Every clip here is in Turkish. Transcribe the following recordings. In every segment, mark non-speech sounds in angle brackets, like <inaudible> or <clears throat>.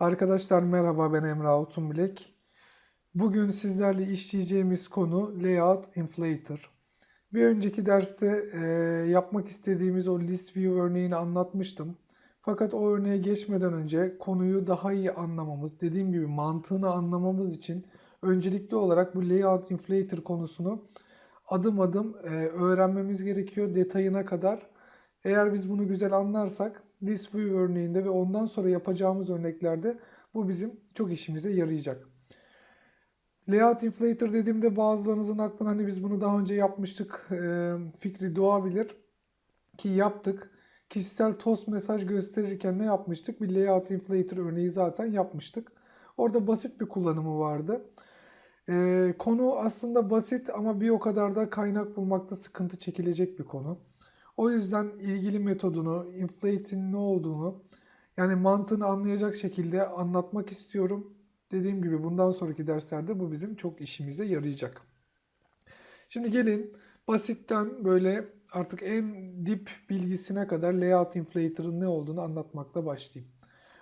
Arkadaşlar merhaba ben Emre Altunbilek. Bugün sizlerle işleyeceğimiz konu Layout Inflator. Bir önceki derste e, yapmak istediğimiz o list view örneğini anlatmıştım. Fakat o örneğe geçmeden önce konuyu daha iyi anlamamız, dediğim gibi mantığını anlamamız için öncelikli olarak bu Layout Inflator konusunu adım adım e, öğrenmemiz gerekiyor detayına kadar. Eğer biz bunu güzel anlarsak list view örneğinde ve ondan sonra yapacağımız örneklerde bu bizim çok işimize yarayacak. Layout Inflator dediğimde bazılarınızın aklına hani biz bunu daha önce yapmıştık fikri doğabilir ki yaptık. Kişisel tost mesaj gösterirken ne yapmıştık? Bir Layout Inflator örneği zaten yapmıştık. Orada basit bir kullanımı vardı. Konu aslında basit ama bir o kadar da kaynak bulmakta sıkıntı çekilecek bir konu. O yüzden ilgili metodunu, inflate'in ne olduğunu yani mantığını anlayacak şekilde anlatmak istiyorum. Dediğim gibi bundan sonraki derslerde bu bizim çok işimize yarayacak. Şimdi gelin basitten böyle artık en dip bilgisine kadar layout inflator'ın ne olduğunu anlatmakla başlayayım.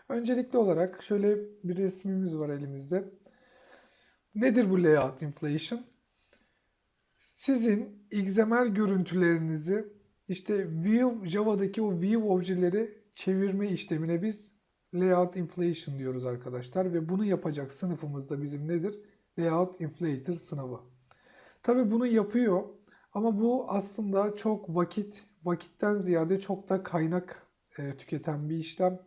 Öncelikli olarak şöyle bir resmimiz var elimizde. Nedir bu layout inflation? Sizin XML görüntülerinizi işte view Java'daki o view objeleri çevirme işlemine biz layout inflation diyoruz arkadaşlar ve bunu yapacak sınıfımız da bizim nedir? Layout inflator sınavı. Tabi bunu yapıyor ama bu aslında çok vakit, vakitten ziyade çok da kaynak e, tüketen bir işlem.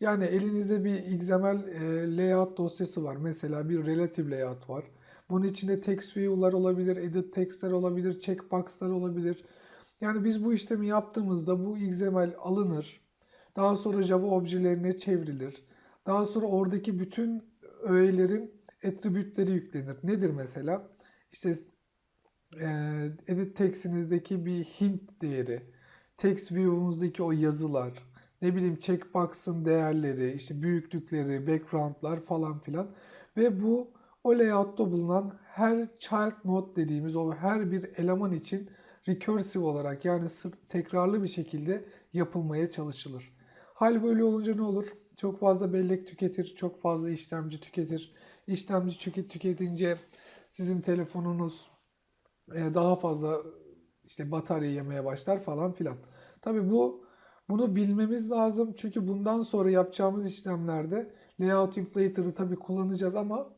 Yani elinizde bir XML e, layout dosyası var. Mesela bir relative layout var. Bunun içinde text view'lar olabilir, edit text'ler olabilir, checkbox'lar olabilir. Yani biz bu işlemi yaptığımızda bu XML alınır. Daha sonra Java objelerine çevrilir. Daha sonra oradaki bütün öğelerin attribütleri yüklenir. Nedir mesela? İşte e, edit text'inizdeki bir hint değeri, text view'umuzdaki o yazılar, ne bileyim checkbox'ın değerleri, işte büyüklükleri, background'lar falan filan ve bu o layout'ta bulunan her child node dediğimiz o her bir eleman için recursive olarak yani tekrarlı bir şekilde yapılmaya çalışılır. Hal böyle olunca ne olur? Çok fazla bellek tüketir, çok fazla işlemci tüketir. İşlemci tüket tüketince sizin telefonunuz e, daha fazla işte batarya yemeye başlar falan filan. Tabi bu bunu bilmemiz lazım çünkü bundan sonra yapacağımız işlemlerde layout inflator'ı tabi kullanacağız ama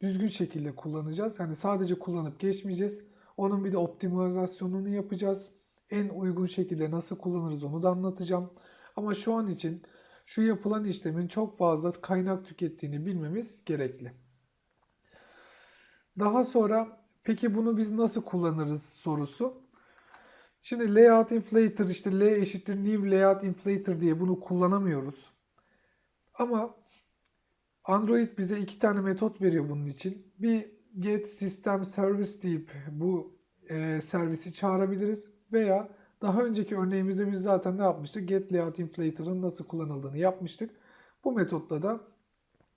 düzgün şekilde kullanacağız. Yani sadece kullanıp geçmeyeceğiz. Onun bir de optimizasyonunu yapacağız. En uygun şekilde nasıl kullanırız onu da anlatacağım. Ama şu an için şu yapılan işlemin çok fazla kaynak tükettiğini bilmemiz gerekli. Daha sonra peki bunu biz nasıl kullanırız sorusu. Şimdi layout inflator işte L eşittir new layout inflator diye bunu kullanamıyoruz. Ama Android bize iki tane metot veriyor bunun için. Bir get system service deyip bu e, servisi çağırabiliriz veya daha önceki örneğimizde biz zaten ne yapmıştık? Get layout inflator'ın nasıl kullanıldığını yapmıştık. Bu metotla da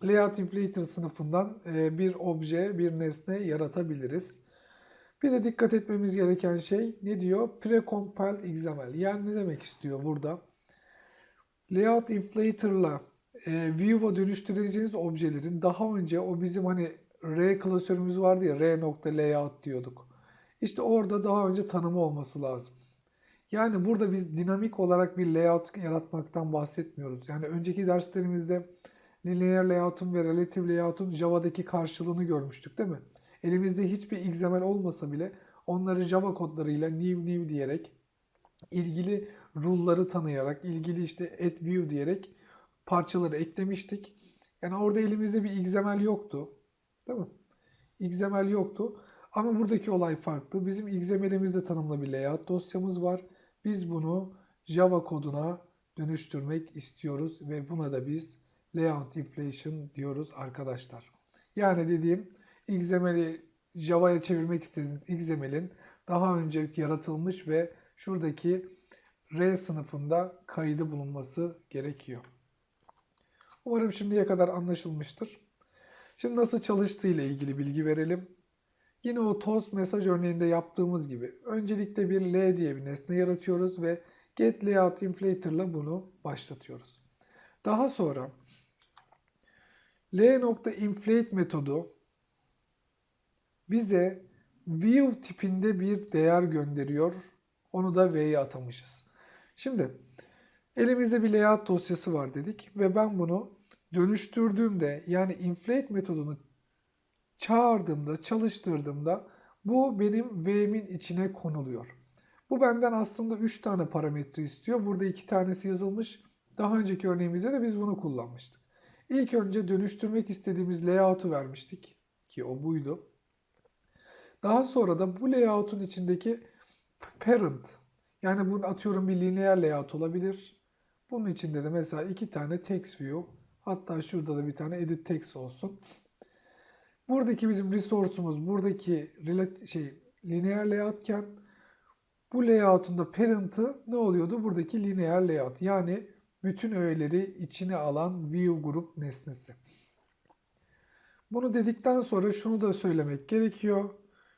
layout inflator sınıfından e, bir obje, bir nesne yaratabiliriz. Bir de dikkat etmemiz gereken şey ne diyor? Precompiled XML. Yani ne demek istiyor burada? Layout inflator'la e, view'a dönüştüreceğiniz objelerin daha önce o bizim hani R klasörümüz vardı ya R.layout diyorduk. İşte orada daha önce tanımı olması lazım. Yani burada biz dinamik olarak bir layout yaratmaktan bahsetmiyoruz. Yani önceki derslerimizde linear layout'un ve relative layout'un Java'daki karşılığını görmüştük değil mi? Elimizde hiçbir XML olmasa bile onları Java kodlarıyla new new diyerek ilgili rule'ları tanıyarak, ilgili işte add view diyerek parçaları eklemiştik. Yani orada elimizde bir XML yoktu. Değil mi? XML yoktu. Ama buradaki olay farklı. Bizim XML'imizde tanımlı bir layout dosyamız var. Biz bunu Java koduna dönüştürmek istiyoruz ve buna da biz layout inflation diyoruz arkadaşlar. Yani dediğim XML'i Java'ya çevirmek istediğiniz XML'in daha önce yaratılmış ve şuradaki R sınıfında kaydı bulunması gerekiyor. Umarım şimdiye kadar anlaşılmıştır. Şimdi nasıl çalıştığı ile ilgili bilgi verelim. Yine o toast mesaj örneğinde yaptığımız gibi öncelikle bir L diye bir nesne yaratıyoruz ve get layout inflator ile bunu başlatıyoruz. Daha sonra L.inflate metodu bize view tipinde bir değer gönderiyor. Onu da V'ye atamışız. Şimdi elimizde bir layout dosyası var dedik ve ben bunu dönüştürdüğümde yani inflate metodunu çağırdığımda, çalıştırdığımda bu benim V'min içine konuluyor. Bu benden aslında 3 tane parametre istiyor. Burada 2 tanesi yazılmış. Daha önceki örneğimizde de biz bunu kullanmıştık. İlk önce dönüştürmek istediğimiz layout'u vermiştik ki o buydu. Daha sonra da bu layout'un içindeki parent yani bunu atıyorum bir lineer layout olabilir. Bunun içinde de mesela iki tane text view hatta şurada da bir tane edit text olsun. Buradaki bizim resource'umuz buradaki şey lineer layout'ken bu layout'un da parent'ı ne oluyordu? Buradaki lineer layout. Yani bütün öğeleri içine alan view grup nesnesi. Bunu dedikten sonra şunu da söylemek gerekiyor.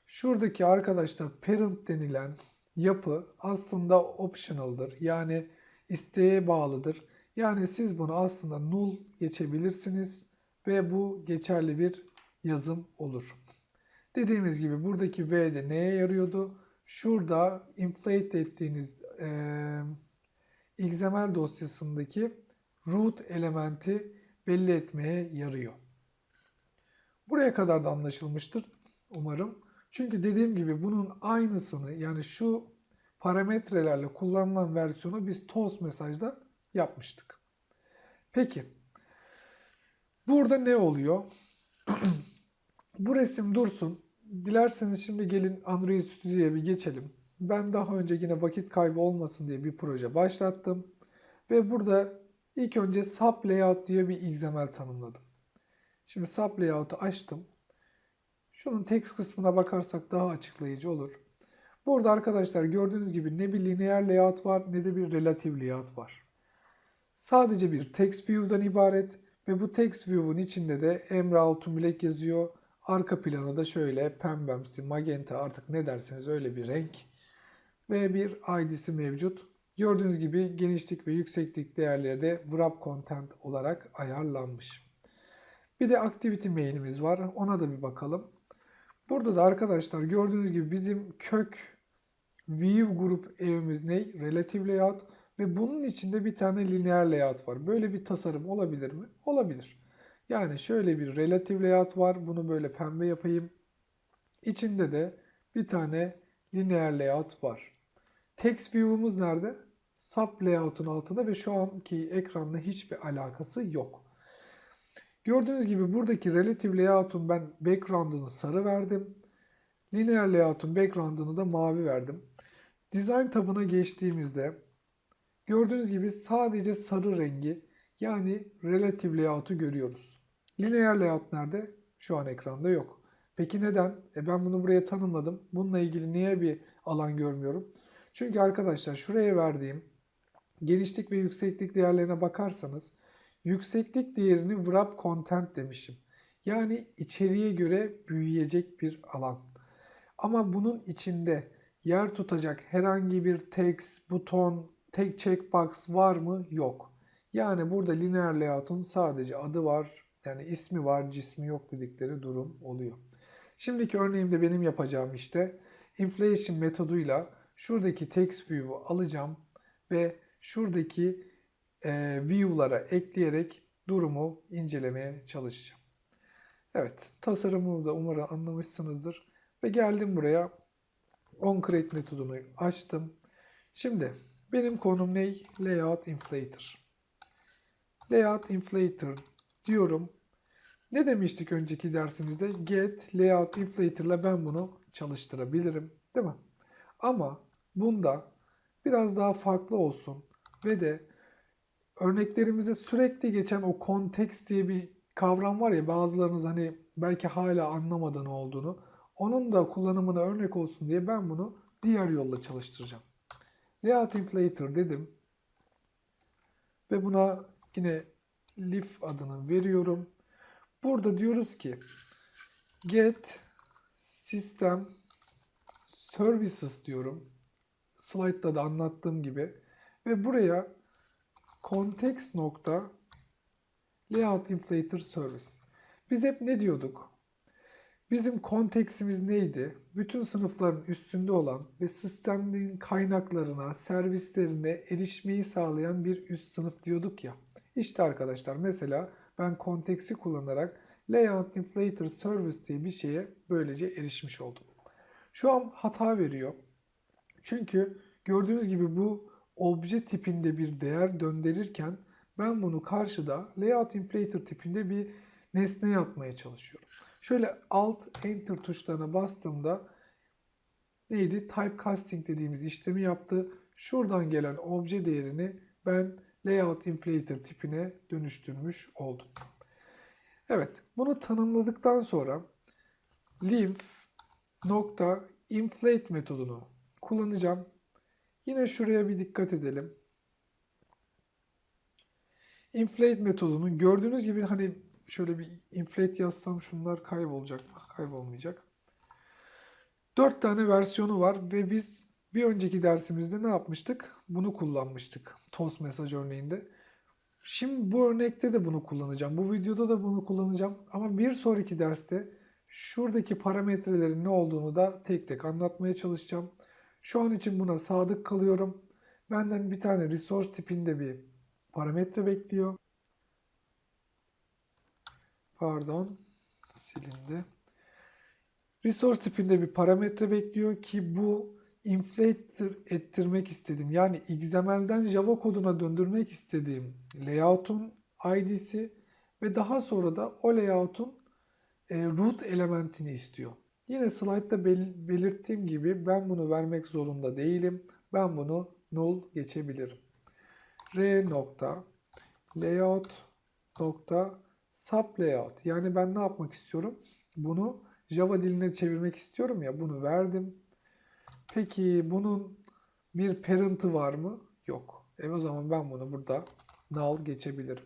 Şuradaki arkadaşlar parent denilen yapı aslında optional'dır. Yani isteğe bağlıdır. Yani siz bunu aslında null geçebilirsiniz ve bu geçerli bir yazım olur. Dediğimiz gibi buradaki V de neye yarıyordu? Şurada inflate ettiğiniz e, XML dosyasındaki root elementi belli etmeye yarıyor. Buraya kadar da anlaşılmıştır umarım. Çünkü dediğim gibi bunun aynısını yani şu parametrelerle kullanılan versiyonu biz toast mesajda yapmıştık. Peki. Burada ne oluyor? <clears throat> Bu resim dursun. Dilerseniz şimdi gelin Android Studio'ya bir geçelim. Ben daha önce yine vakit kaybı olmasın diye bir proje başlattım. Ve burada ilk önce sub layout diye bir XML tanımladım. Şimdi sub layout'u açtım. Şunun text kısmına bakarsak daha açıklayıcı olur. Burada arkadaşlar gördüğünüz gibi ne bir lineer layout var ne de bir relative layout var. Sadece bir text view'dan ibaret ve bu text view'un içinde de Emre Altunbilek yazıyor. Arka planı da şöyle pembemsi, magenta artık ne derseniz öyle bir renk ve bir ID'si mevcut. Gördüğünüz gibi genişlik ve yükseklik değerleri de wrap content olarak ayarlanmış. Bir de activity main'imiz var. Ona da bir bakalım. Burada da arkadaşlar gördüğünüz gibi bizim kök view grup evimiz ne? Relative layout ve bunun içinde bir tane lineer layout var. Böyle bir tasarım olabilir mi? Olabilir. Yani şöyle bir relative layout var. Bunu böyle pembe yapayım. İçinde de bir tane lineer layout var. Text view'umuz nerede? Sub layout'un altında ve şu anki ekranla hiçbir alakası yok. Gördüğünüz gibi buradaki relative layout'un ben background'unu sarı verdim. Linear layout'un background'unu da mavi verdim. Design tabına geçtiğimizde gördüğünüz gibi sadece sarı rengi yani relative layout'u görüyoruz. Linear layout nerede? Şu an ekranda yok. Peki neden? E ben bunu buraya tanımladım. Bununla ilgili niye bir alan görmüyorum? Çünkü arkadaşlar şuraya verdiğim genişlik ve yükseklik değerlerine bakarsanız yükseklik değerini wrap content demişim. Yani içeriye göre büyüyecek bir alan. Ama bunun içinde yer tutacak herhangi bir text, buton, tek checkbox var mı? Yok. Yani burada linear layout'un sadece adı var. Yani ismi var, cismi yok dedikleri durum oluyor. Şimdiki örneğimde benim yapacağım işte inflation metoduyla şuradaki text view'u alacağım ve şuradaki e, view'lara ekleyerek durumu incelemeye çalışacağım. Evet, tasarımı da umarım anlamışsınızdır. Ve geldim buraya. OnCreate metodunu açtım. Şimdi benim konum ne? Layout Inflator. Layout Inflator diyorum. Ne demiştik önceki dersimizde? Get Layout Inflator ile ben bunu çalıştırabilirim. Değil mi? Ama bunda biraz daha farklı olsun ve de örneklerimize sürekli geçen o context diye bir kavram var ya bazılarınız hani belki hala anlamadan olduğunu onun da kullanımına örnek olsun diye ben bunu diğer yolla çalıştıracağım. Layout Inflator dedim ve buna yine lif adını veriyorum. Burada diyoruz ki get system services diyorum. Slide'da da anlattığım gibi ve buraya context nokta layout inflator service. Biz hep ne diyorduk? Bizim konteksimiz neydi? Bütün sınıfların üstünde olan ve sistemin kaynaklarına, servislerine erişmeyi sağlayan bir üst sınıf diyorduk ya. İşte arkadaşlar mesela ben konteksi kullanarak Layout Inflator Service diye bir şeye böylece erişmiş oldum. Şu an hata veriyor. Çünkü gördüğünüz gibi bu obje tipinde bir değer döndürürken ben bunu karşıda Layout Inflator tipinde bir nesneye atmaya çalışıyorum. Şöyle Alt Enter tuşlarına bastığımda neydi? Typecasting dediğimiz işlemi yaptı. Şuradan gelen obje değerini ben Layout Inflator tipine dönüştürmüş oldum. Evet, bunu tanımladıktan sonra lymph nokta inflate metodunu kullanacağım. Yine şuraya bir dikkat edelim. Inflate metodunun gördüğünüz gibi hani şöyle bir inflate yazsam şunlar kaybolacak mı? Kaybolmayacak. 4 tane versiyonu var ve biz bir önceki dersimizde ne yapmıştık? Bunu kullanmıştık. Toast mesaj örneğinde. Şimdi bu örnekte de bunu kullanacağım. Bu videoda da bunu kullanacağım. Ama bir sonraki derste şuradaki parametrelerin ne olduğunu da tek tek anlatmaya çalışacağım. Şu an için buna sadık kalıyorum. Benden bir tane resource tipinde bir parametre bekliyor. Pardon, silindi. Resource tipinde bir parametre bekliyor ki bu inflator ettirmek istediğim yani XML'den Java koduna döndürmek istediğim layout'un ID'si ve daha sonra da o layout'un e, root elementini istiyor. Yine slide'da bel- belirttiğim gibi ben bunu vermek zorunda değilim. Ben bunu null geçebilirim. R nokta layout nokta sub layout. Yani ben ne yapmak istiyorum? Bunu Java diline çevirmek istiyorum ya bunu verdim. Peki bunun bir parent'ı var mı? Yok. E o zaman ben bunu burada null geçebilirim.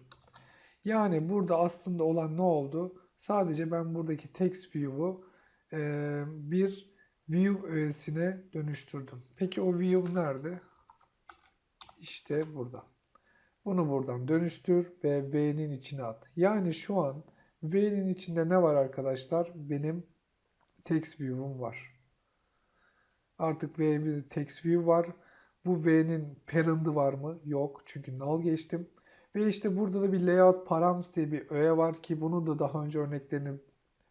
Yani burada aslında olan ne oldu? Sadece ben buradaki text view'u e, bir view öğesine dönüştürdüm. Peki o view nerede? İşte burada. Bunu buradan dönüştür ve V'nin içine at. Yani şu an V'nin içinde ne var arkadaşlar? Benim text view'um var. Artık V bir text view var. Bu V'nin parent'ı var mı? Yok. Çünkü null geçtim. Ve işte burada da bir layout params diye bir öğe var ki bunu da daha önce örneklerini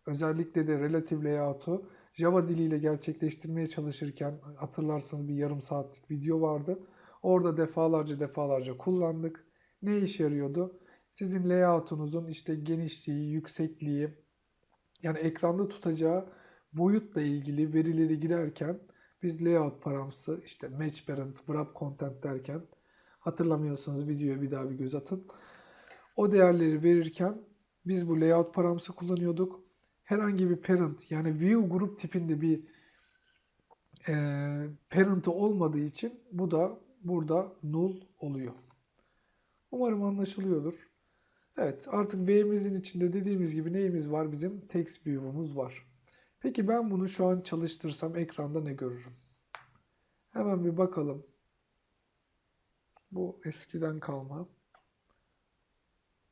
özellikle de relative layout'u Java diliyle gerçekleştirmeye çalışırken hatırlarsanız bir yarım saatlik video vardı. Orada defalarca defalarca kullandık. Ne işe yarıyordu? Sizin layout'unuzun işte genişliği, yüksekliği yani ekranda tutacağı boyutla ilgili verileri girerken biz layout paramsı işte match parent, wrap content derken hatırlamıyorsanız videoya bir daha bir göz atın. O değerleri verirken biz bu layout paramsı kullanıyorduk. Herhangi bir parent yani view grup tipinde bir e, parent'ı olmadığı için bu da burada null oluyor. Umarım anlaşılıyordur. Evet artık V'mizin içinde dediğimiz gibi neyimiz var? Bizim text view'umuz var. Peki ben bunu şu an çalıştırsam ekranda ne görürüm? Hemen bir bakalım. Bu eskiden kalma.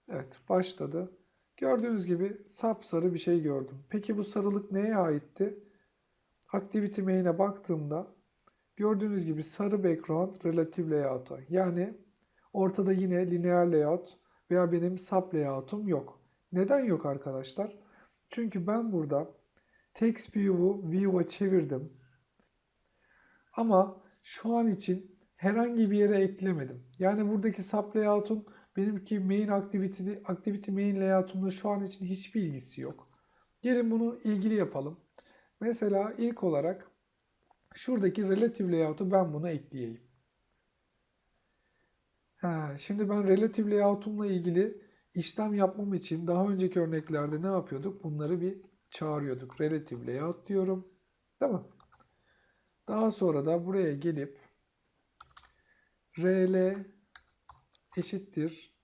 Evet başladı. Gördüğünüz gibi sapsarı bir şey gördüm. Peki bu sarılık neye aitti? Activity main'e baktığımda gördüğünüz gibi sarı background relative layout'a. Yani ortada yine linear layout veya benim sub layout'um yok. Neden yok arkadaşlar? Çünkü ben burada text view'u view'a çevirdim. Ama şu an için herhangi bir yere eklemedim. Yani buradaki sub layout'un benimki main activity, activity main layout'umla şu an için hiçbir ilgisi yok. Gelin bunu ilgili yapalım. Mesela ilk olarak şuradaki relative layout'u ben buna ekleyeyim. Ha, şimdi ben relative layout'umla ilgili işlem yapmam için daha önceki örneklerde ne yapıyorduk? Bunları bir çağırıyorduk. Relative layout diyorum. Değil mi? Daha sonra da buraya gelip rl eşittir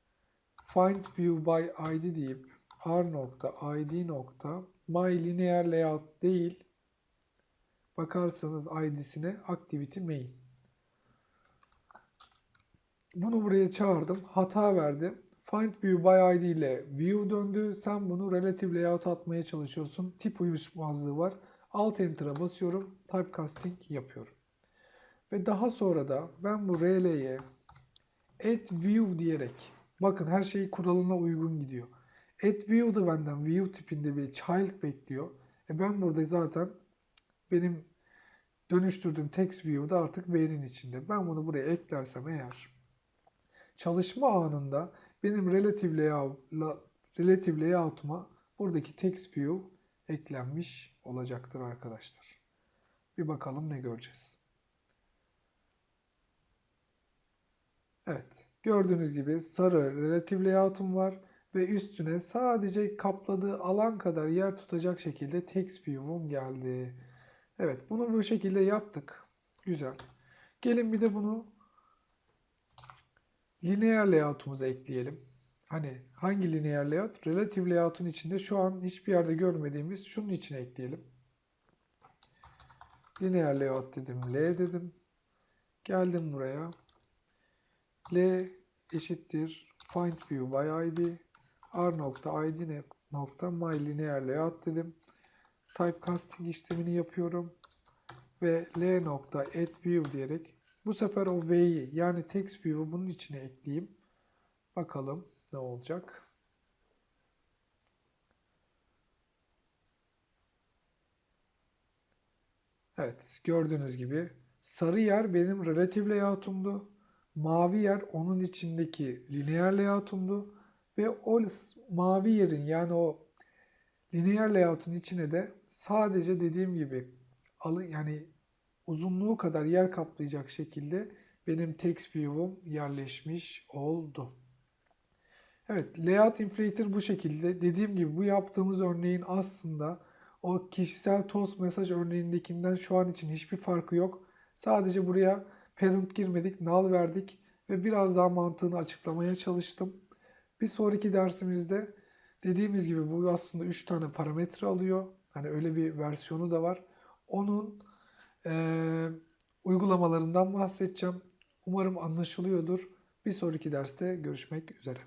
find view by id deyip r nokta id nokta my linear layout değil bakarsanız id'sine activity main bunu buraya çağırdım. Hata verdi. Find View by ID ile View döndü. Sen bunu Relative Layout atmaya çalışıyorsun. Tip uyuşmazlığı var. Alt Enter'a basıyorum. Typecasting yapıyorum. Ve daha sonra da ben bu RL'ye Add View diyerek bakın her şey kuralına uygun gidiyor. Add View da benden View tipinde bir child bekliyor. E ben burada zaten benim dönüştürdüğüm text view'da artık V'nin içinde. Ben bunu buraya eklersem eğer çalışma anında benim relative layout, la, relative layout'uma buradaki text view eklenmiş olacaktır arkadaşlar. Bir bakalım ne göreceğiz. Evet. Gördüğünüz gibi sarı relative layout'um var ve üstüne sadece kapladığı alan kadar yer tutacak şekilde text view'um geldi. Evet, bunu bu şekilde yaptık. Güzel. Gelin bir de bunu lineer layout'umuza ekleyelim. Hani hangi lineer layout? Relative layout'un içinde şu an hiçbir yerde görmediğimiz şunun içine ekleyelim. Lineer layout dedim, L dedim. Geldim buraya. L eşittir find view by id r nokta id nokta my linear layout dedim. Typecasting işlemini yapıyorum ve l nokta add view diyerek bu sefer o v'yi yani text view'u bunun içine ekleyeyim. Bakalım ne olacak. Evet gördüğünüz gibi sarı yer benim relative layout'umdu. Mavi yer onun içindeki lineer layout'umdu. Ve o mavi yerin yani o lineer layout'un içine de sadece dediğim gibi alı yani uzunluğu kadar yer kaplayacak şekilde benim text view'um yerleşmiş oldu. Evet, layout inflator bu şekilde. Dediğim gibi bu yaptığımız örneğin aslında o kişisel toast mesaj örneğindekinden şu an için hiçbir farkı yok. Sadece buraya parent girmedik, null verdik ve biraz daha mantığını açıklamaya çalıştım. Bir sonraki dersimizde dediğimiz gibi bu aslında 3 tane parametre alıyor. Hani öyle bir versiyonu da var. Onun eee, uygulamalarından bahsedeceğim. Umarım anlaşılıyordur. Bir sonraki derste görüşmek üzere.